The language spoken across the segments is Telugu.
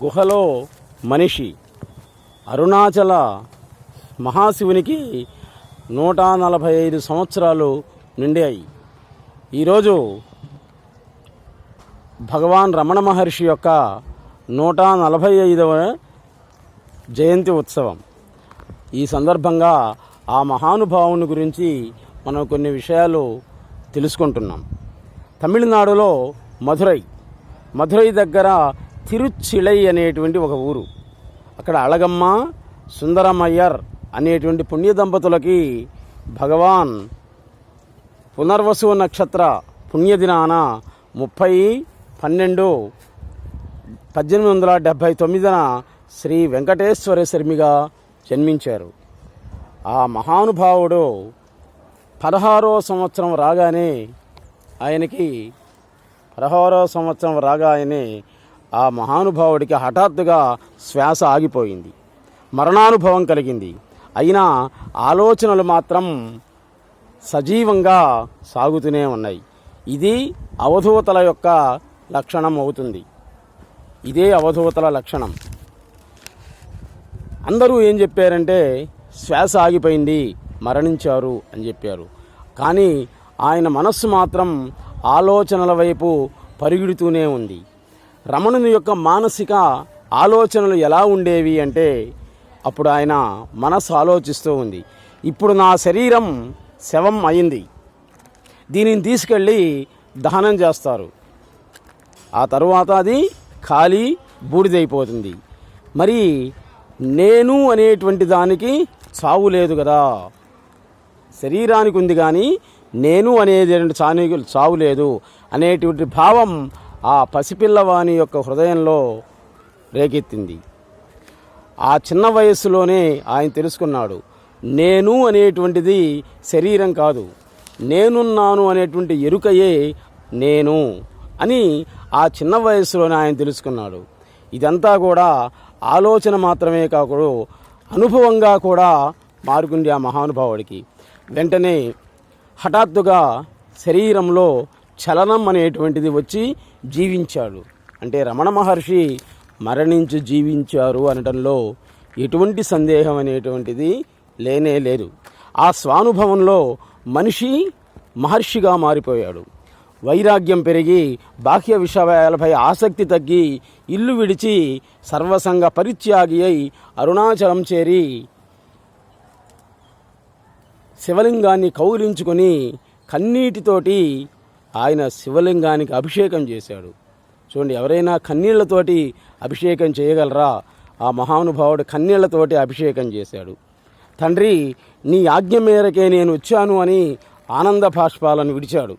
గుహలో మనిషి అరుణాచల మహాశివునికి నూట నలభై ఐదు సంవత్సరాలు నిండాయి ఈరోజు భగవాన్ రమణ మహర్షి యొక్క నూట నలభై ఐదవ జయంతి ఉత్సవం. ఈ సందర్భంగా ఆ మహానుభావుని గురించి మనం కొన్ని విషయాలు తెలుసుకుంటున్నాం. తమిళనాడులో మధురై. మధురై దగ్గర తిరుచిళై అనేటువంటి ఒక ఊరు. అక్కడ అళగమ్మ సుందరమయ్యర్ అనేటువంటి పుణ్య దంపతులకి భగవాన్ పునర్వసు నక్షత్ర పుణ్యదినాన ముప్పై పన్నెండు పద్దెనిమిది వందల డెబ్భై తొమ్మిదిన శ్రీ వెంకటేశ్వర శర్మిగా జన్మించారు. ఆ మహానుభావుడు పదహారో సంవత్సరం రాగానే ఆయనకి పదహారో సంవత్సరం రాగానే ఆ మహానుభావుడికి హఠాత్తుగా శ్వాస ఆగిపోయింది. మరణానుభవం కలిగింది. అయినా ఆలోచనలు మాత్రం సజీవంగా సాగుతూనే ఉన్నాయి. ఇది అవధూతల యొక్క లక్షణం అవుతుంది. ఇదే అవధూతల లక్షణం. అందరూ ఏం చెప్పారంటే శ్వాస ఆగిపోయింది మరణించారు అని చెప్పారు. కానీ ఆయన మనస్సు మాత్రం ఆలోచనల వైపు పరిగెడుతూనే ఉంది. రమణుని యొక్క మానసిక ఆలోచనలు ఎలా ఉండేవి అంటే అప్పుడు ఆయన మనస్సు ఆలోచిస్తూ ఉంది. ఇప్పుడు నా శరీరం శవం అయింది. దీనిని తీసుకెళ్ళి దహనం చేస్తారు. ఆ తరువాత అది ఖాళీ బూడిదైపోతుంది. మరి నేను అనేటువంటి దానికి చావు లేదు కదా. శరీరానికి ఉంది కానీ నేను అనేది చాని చావు లేదు అనేటువంటి భావం ఆ పసిపిల్లవాని యొక్క హృదయంలో రేకెత్తింది. ఆ చిన్న వయస్సులోనే ఆయన తెలుసుకున్నాడు నేను అనేటువంటిది శరీరం కాదు నేనున్నాను అనేటువంటి ఎరుకయే నేను అని ఆ చిన్న వయస్సులోనే ఆయన తెలుసుకున్నాడు. ఇదంతా కూడా ఆలోచన మాత్రమే కాకుండా అనుభవంగా కూడా మారుకుంది ఆ మహానుభావుడికి. వెంటనే హఠాత్తుగా శరీరంలో చలనం అనేటువంటిది వచ్చి జీవించాడు. అంటే రమణ మహర్షి మరణించి జీవించారు అనటంలో ఎటువంటి సందేహం అనేటువంటిది లేనే లేదు. ఆ స్వానుభవంలో మనిషి మహర్షిగా మారిపోయాడు. వైరాగ్యం పెరిగి బాహ్య విషయాలపై ఆసక్తి తగ్గి ఇల్లు విడిచి సర్వసంగ పరిత్యాగి అయి అరుణాచలం చేరి శివలింగాన్ని కౌలించుకొని కన్నీటితోటి ఆయన శివలింగానికి అభిషేకం చేశాడు. చూడండి ఎవరైనా కన్నీళ్ళతోటి అభిషేకం చేయగలరా? ఆ మహానుభావుడు కన్నీళ్ళతోటి అభిషేకం చేశాడు. తండ్రి నీ ఆజ్ఞ మేరకే నేను వచ్చాను అని ఆనంద భాష్పాలను విడిచాడు.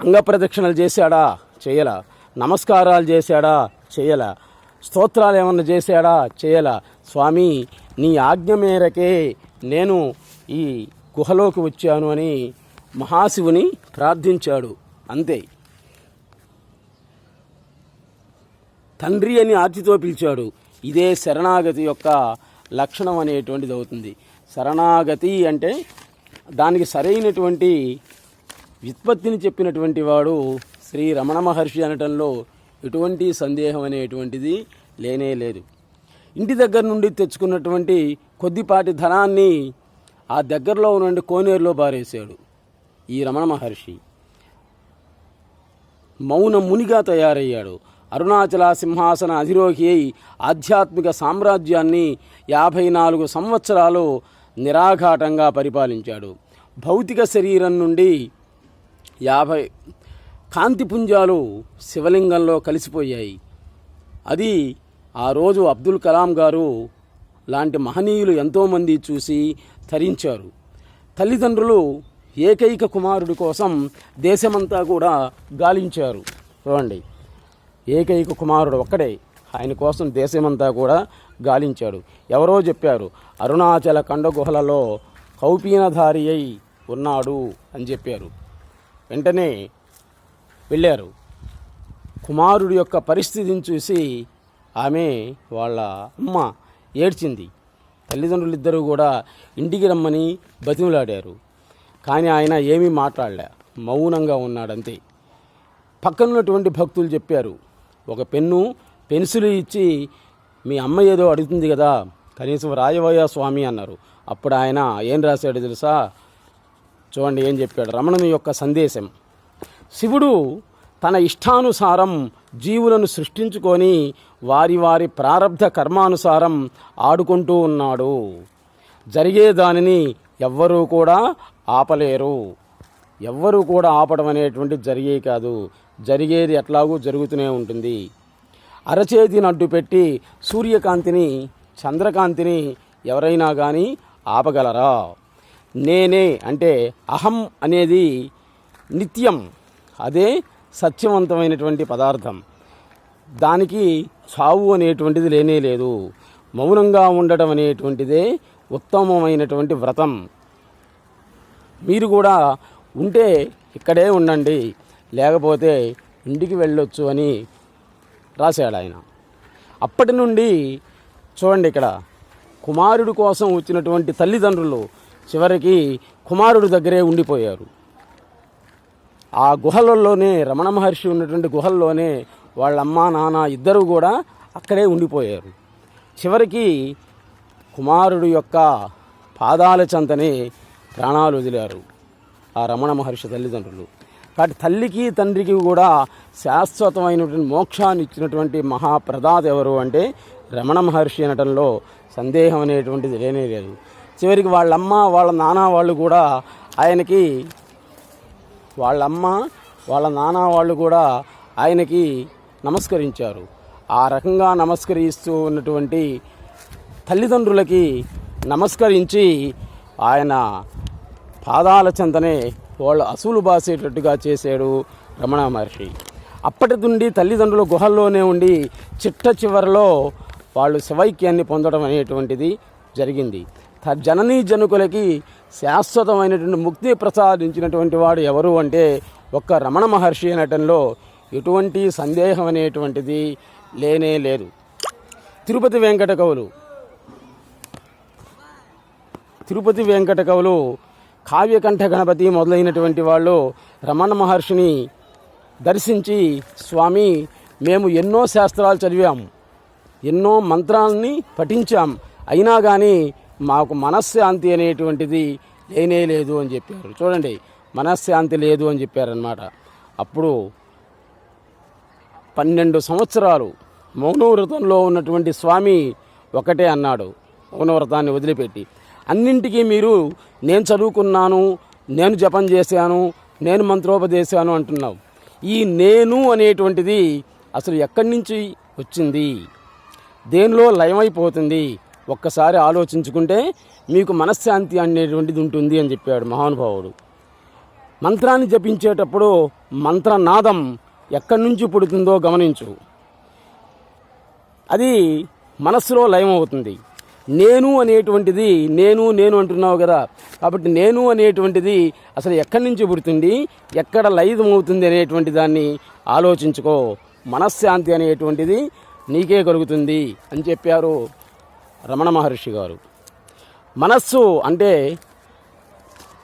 అంగప్రదక్షిణలు చేశాడా? చేయలా. నమస్కారాలు చేశాడా? చేయలా. స్తోత్రాలు ఏమన్నా చేశాడా? చేయలా. స్వామి నీ ఆజ్ఞ మేరకే నేను ఈ గుహలోకి వచ్చాను అని మహాశివుని ప్రార్థించాడు. అంతే. తండ్రి అని ఆర్తితో పిలిచాడు. ఇదే శరణాగతి యొక్క లక్షణం అనేటువంటిది అవుతుంది. శరణాగతి అంటే దానికి సరైనటువంటి వ్యుత్పత్తిని చెప్పినటువంటి వాడు శ్రీ రమణ మహర్షి అనటంలో ఎటువంటి సందేహం అనేటువంటిది లేనే లేదు. ఇంటి దగ్గర నుండి తెచ్చుకున్నటువంటి కొద్దిపాటి ధనాన్ని ఆ దగ్గరలో ఉన్నటువంటి కోనేరులో పారేశాడు. ఈ రమణ మహర్షి. మౌన మునిగా తయారయ్యాడు. అరుణాచల సింహాసన అధిరోహి అయి ఆధ్యాత్మిక సామ్రాజ్యాన్ని యాభై నాలుగు సంవత్సరాలు నిరాఘాటంగా పరిపాలించాడు. భౌతిక శరీరం నుండి యాభై కాంతిపుంజాలు శివలింగంలో కలిసిపోయాయి. అది ఆ రోజు అబ్దుల్ కలాం గారు లాంటి మహనీయులు ఎంతోమంది చూసి తరించారు. తల్లిదండ్రులు ఏకైక కుమారుడి కోసం దేశమంతా కూడా గాలించారు. చూడండి. ఏకైక కుమారుడు ఒక్కడే. ఆయన కోసం దేశమంతా కూడా గాలించాడు. ఎవరో చెప్పారు అరుణాచల కండగుహలలో కౌపీనధారి అయి ఉన్నాడు అని చెప్పారు. వెంటనే వెళ్ళారు. కుమారుడి యొక్క పరిస్థితిని చూసి ఆమె వాళ్ళ అమ్మ ఏడ్చింది. తల్లిదండ్రులు ఇద్దరూ కూడా ఇంటికి రమ్మని బతిమలాడారు. కానీ ఆయన ఏమీ మాట్లాడలే. మౌనంగా ఉన్నాడంతే. పక్కనున్నటువంటి భక్తులు చెప్పారు ఒక పెన్ను పెన్సిల్ ఇచ్చి మీ అమ్మ ఏదో అడుగుతుంది కదా కనీసం రాయవయ్య స్వామి అన్నారు. అప్పుడు ఆయన ఏం రాశాడు తెలుసా? చూడండి ఏం చెప్పాడు. రమణుని యొక్క సందేశం శివుడు తన ఇష్టానుసారం జీవులను సృష్టించుకొని వారి వారి ప్రారబ్ధ కర్మానుసారం ఆడుకుంటూ ఉన్నాడు. జరిగే దానిని ఎవ్వరూ కూడా ఆపలేరు. ఎవ్వరూ కూడా ఆపడం అనేటువంటిది జరిగే కాదు. జరిగేది ఎట్లాగూ జరుగుతూనే ఉంటుంది. అరచేతిని అడ్డు పెట్టి సూర్యకాంతిని చంద్రకాంతిని ఎవరైనా కానీ ఆపగలరా? నేనే అంటే అహం అనేది నిత్యం అదే సత్యవంతమైనటువంటి పదార్థం. దానికి చావు అనేటువంటిది లేనే లేదు. మౌనంగా ఉండటం అనేటువంటిదే ఉత్తమమైనటువంటి వ్రతం. మీరు కూడా ఉంటే ఇక్కడే ఉండండి లేకపోతే ఇంటికి వెళ్ళొచ్చు అని రాశాడు ఆయన. అప్పటి నుండి చూడండి ఇక్కడ కుమారుడు కోసం వచ్చినటువంటి తల్లిదండ్రులు చివరికి కుమారుడు దగ్గరే ఉండిపోయారు. ఆ గుహలలోనే రమణ మహర్షి ఉన్నటువంటి గుహల్లోనే వాళ్ళ అమ్మ నాన్న ఇద్దరు కూడా అక్కడే ఉండిపోయారు. చివరికి కుమారుడు యొక్క పాదాల చెంతనే ప్రాణాలు వదిలారు ఆ రమణ మహర్షి తల్లిదండ్రులు. కాబట్టి తల్లికి తండ్రికి కూడా శాశ్వతమైనటువంటి మోక్షాన్ని ఇచ్చినటువంటి మహాప్రదాత ఎవరు అంటే రమణ మహర్షి అనటంలో సందేహం అనేటువంటిది లేనే లేదు. చివరికి వాళ్ళమ్మ వాళ్ళ నాన్న వాళ్ళు కూడా ఆయనకి వాళ్ళమ్మ వాళ్ళ నాన్న వాళ్ళు కూడా ఆయనకి నమస్కరించారు. ఆ రకంగా నమస్కరిస్తూ ఉన్నటువంటి తల్లిదండ్రులకి నమస్కరించి ఆయన పాదాల చెంతనే వాళ్ళు అసూలు బాసేటట్టుగా చేశాడు రమణ మహర్షి. అప్పటి నుండి తల్లిదండ్రులు గుహల్లోనే ఉండి చిట్ట చివరిలో వాళ్ళు శివైక్యాన్ని పొందడం అనేటువంటిది జరిగింది. త- జననీ జనుకులకి శాశ్వతమైనటువంటి ముక్తి ప్రసాదించినటువంటి వాడు ఎవరు అంటే ఒక్క రమణ మహర్షి అనటంలో ఎటువంటి సందేహం అనేటువంటిది లేనే లేదు. తిరుపతి వెంకట కవులు తిరుపతి వెంకట కవులు కావ్యకంఠ గణపతి మొదలైనటువంటి వాళ్ళు రమణ మహర్షిని దర్శించి స్వామి మేము ఎన్నో శాస్త్రాలు చదివాం ఎన్నో మంత్రాలని పఠించాం అయినా కానీ మాకు మనశ్శాంతి అనేటువంటిది లేనే లేదు అని చెప్పారు. చూడండి మనశ్శాంతి లేదు అని చెప్పారనమాట అప్పుడు పన్నెండు సంవత్సరాలు మౌనవ్రతంలో ఉన్నటువంటి స్వామి ఒకటే అన్నాడు మౌనవ్రతాన్ని వదిలిపెట్టి. అన్నింటికీ మీరు నేను చదువుకున్నాను నేను జపం చేశాను నేను మంత్రోపదేశాను అంటున్నావు. ఈ నేను అనేటువంటిది అసలు ఎక్కడి నుంచి వచ్చింది? దేనిలో లయమైపోతుంది? ఒక్కసారి ఆలోచించుకుంటే మీకు మనశ్శాంతి అనేటువంటిది ఉంటుంది అని చెప్పాడు మహానుభావుడు. మంత్రాన్ని జపించేటప్పుడు మంత్రనాదం ఎక్కడి నుంచి పుడుతుందో గమనించు. అది మనస్సులో లయమవుతుంది. నేను అనేటువంటిది నేను నేను అంటున్నావు కదా. కాబట్టి నేను అనేటువంటిది అసలు ఎక్కడి నుంచి పుడుతుంది ఎక్కడ లయితమవుతుంది అనేటువంటి దాన్ని ఆలోచించుకో. మనశ్శాంతి అనేటువంటిది నీకే కలుగుతుంది అని చెప్పారు రమణ మహర్షి గారు. మనస్సు అంటే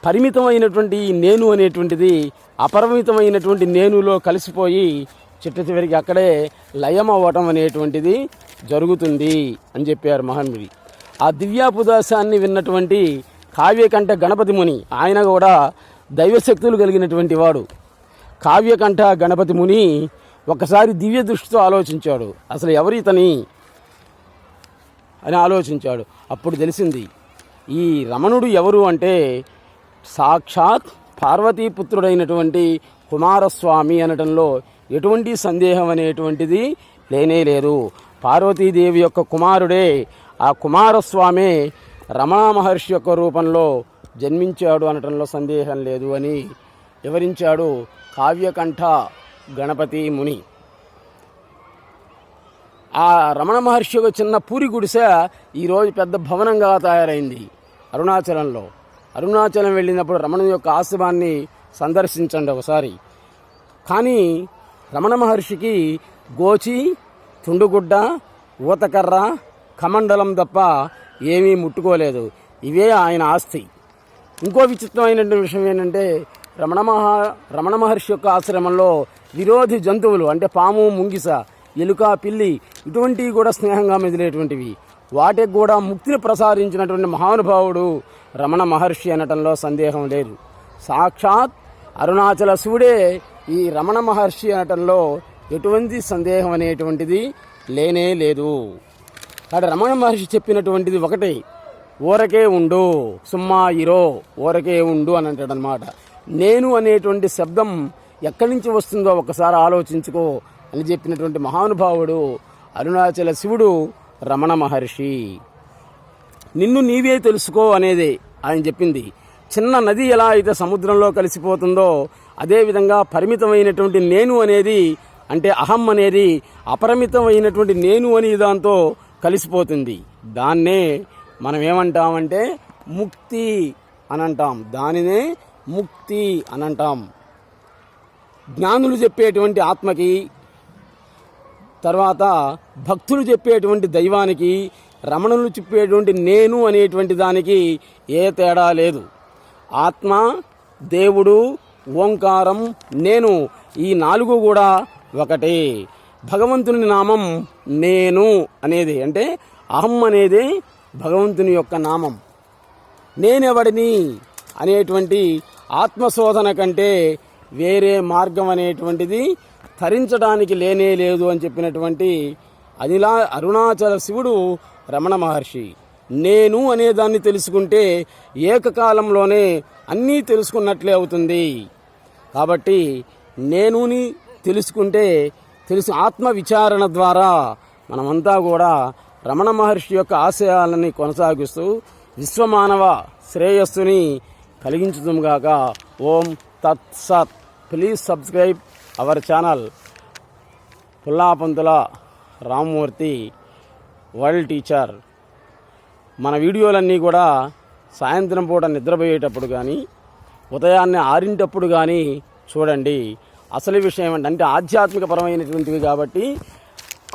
పరిమితమైనటువంటి నేను అనేటువంటిది అపరిమితమైనటువంటి నేనులో కలిసిపోయి చిట్ట చివరికి అక్కడే లయం అవ్వటం అనేటువంటిది జరుగుతుంది అని చెప్పారు మహన్ముడి ఆ దివ్యాపుదాసాన్ని విన్నటువంటి కావ్యకంఠ గణపతి ముని ఆయన కూడా దైవశక్తులు కలిగినటువంటి వాడు. కావ్యకంఠ గణపతి ముని ఒకసారి దివ్య దృష్టితో ఆలోచించాడు. అసలు ఎవరితని అని ఆలోచించాడు. అప్పుడు తెలిసింది ఈ రమణుడు ఎవరు అంటే సాక్షాత్ పార్వతీపుత్రుడైనటువంటి కుమారస్వామి అనటంలో ఎటువంటి సందేహం అనేటువంటిది లేనే లేదు. పార్వతీదేవి యొక్క కుమారుడే ఆ కుమారస్వామి రమణ మహర్షి యొక్క రూపంలో జన్మించాడు అనటంలో సందేహం లేదు అని వివరించాడు కావ్యకంఠ గణపతి ముని. ఆ రమణ మహర్షి ఒక చిన్న పూరి గుడిసె ఈరోజు పెద్ద భవనంగా తయారైంది అరుణాచలంలో. అరుణాచలం వెళ్ళినప్పుడు రమణ యొక్క ఆశ్రమాన్ని సందర్శించండి ఒకసారి. కానీ రమణ మహర్షికి గోచి తుండుగుడ్డ ఊతకర్ర కమండలం తప్ప ఏమీ ముట్టుకోలేదు. ఇవే ఆయన ఆస్తి. ఇంకో విచిత్రమైనటువంటి విషయం ఏంటంటే రమణ మహా రమణ మహర్షి యొక్క ఆశ్రమంలో విరోధి జంతువులు అంటే పాము ముంగిస ఎలుక పిల్లి ఇటువంటివి కూడా స్నేహంగా మెదిలేటువంటివి. వాటికి కూడా ముక్తిని ప్రసాదించినటువంటి మహానుభావుడు రమణ మహర్షి అనటంలో సందేహం లేదు. సాక్షాత్ అరుణాచల శివుడే ఈ రమణ మహర్షి అనటంలో ఎటువంటి సందేహం అనేటువంటిది లేనే లేదు. కాబట్టి రమణ మహర్షి చెప్పినటువంటిది ఒకటే. ఊరకే ఉండు సుమ్మా ఇరో ఊరకే ఉండు అని అంటాడనమాట నేను అనేటువంటి శబ్దం ఎక్కడి నుంచి వస్తుందో ఒకసారి ఆలోచించుకో అని చెప్పినటువంటి మహానుభావుడు అరుణాచల శివుడు రమణ మహర్షి. నిన్ను నీవే తెలుసుకో అనేదే ఆయన చెప్పింది. చిన్న నది ఎలా అయితే సముద్రంలో కలిసిపోతుందో అదేవిధంగా పరిమితమైనటువంటి నేను అనేది అంటే అహం అనేది అపరిమితమైనటువంటి నేను అనే దాంతో కలిసిపోతుంది. దాన్నే మనం ఏమంటామంటే ముక్తి అని అంటాం దానినే ముక్తి అని అంటాం జ్ఞానులు చెప్పేటువంటి ఆత్మకి తర్వాత భక్తులు చెప్పేటువంటి దైవానికి రమణులు చెప్పేటువంటి నేను అనేటువంటి దానికి ఏ తేడా లేదు. ఆత్మ దేవుడు ఓంకారం నేను ఈ నాలుగు కూడా ఒకటే. భగవంతుని నామం నేను అనేది అంటే అహం అనేది భగవంతుని యొక్క నామం. నేనెవడిని అనేటువంటి ఆత్మశోధన కంటే వేరే మార్గం అనేటువంటిది తరించడానికి లేనే లేదు అని చెప్పినటువంటి అదిలా అరుణాచల శివుడు రమణ మహర్షి. నేను అనేదాన్ని తెలుసుకుంటే ఏకకాలంలోనే అన్నీ తెలుసుకున్నట్లే అవుతుంది. కాబట్టి నేనుని తెలుసుకుంటే తెలిసి. ఆత్మ విచారణ ద్వారా మనమంతా కూడా రమణ మహర్షి యొక్క ఆశయాలని కొనసాగిస్తూ విశ్వమానవ శ్రేయస్సుని కలిగించుదాంగాక ఓం తత్ సత్. Please subscribe our channel. Pullapantula Rammurthy world teacher. మన వీడియోలన్నీ కూడా సాయంత్రం పూట నిద్రపోయేటప్పుడు కానీ ఉదయాన్నే ఆరింటప్పుడు కానీ చూడండి. అసలు విషయం ఏంటంటే ఆధ్యాత్మిక పరమైనటువంటివి కాబట్టి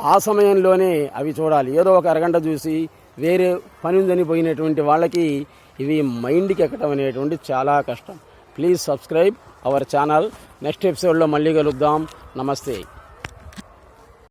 ఆ సమయంలోనే అవి చూడాలి. ఏదో ఒక అరగంట చూసి వేరే పని ఉందని పోయినటువంటి వాళ్ళకి ఇవి మైండ్కి ఎక్కడం అనేటువంటి చాలా కష్టం. Please subscribe our channel. Next ఎపిసోడ్లో మళ్ళీ కలుద్దాం. నమస్తే.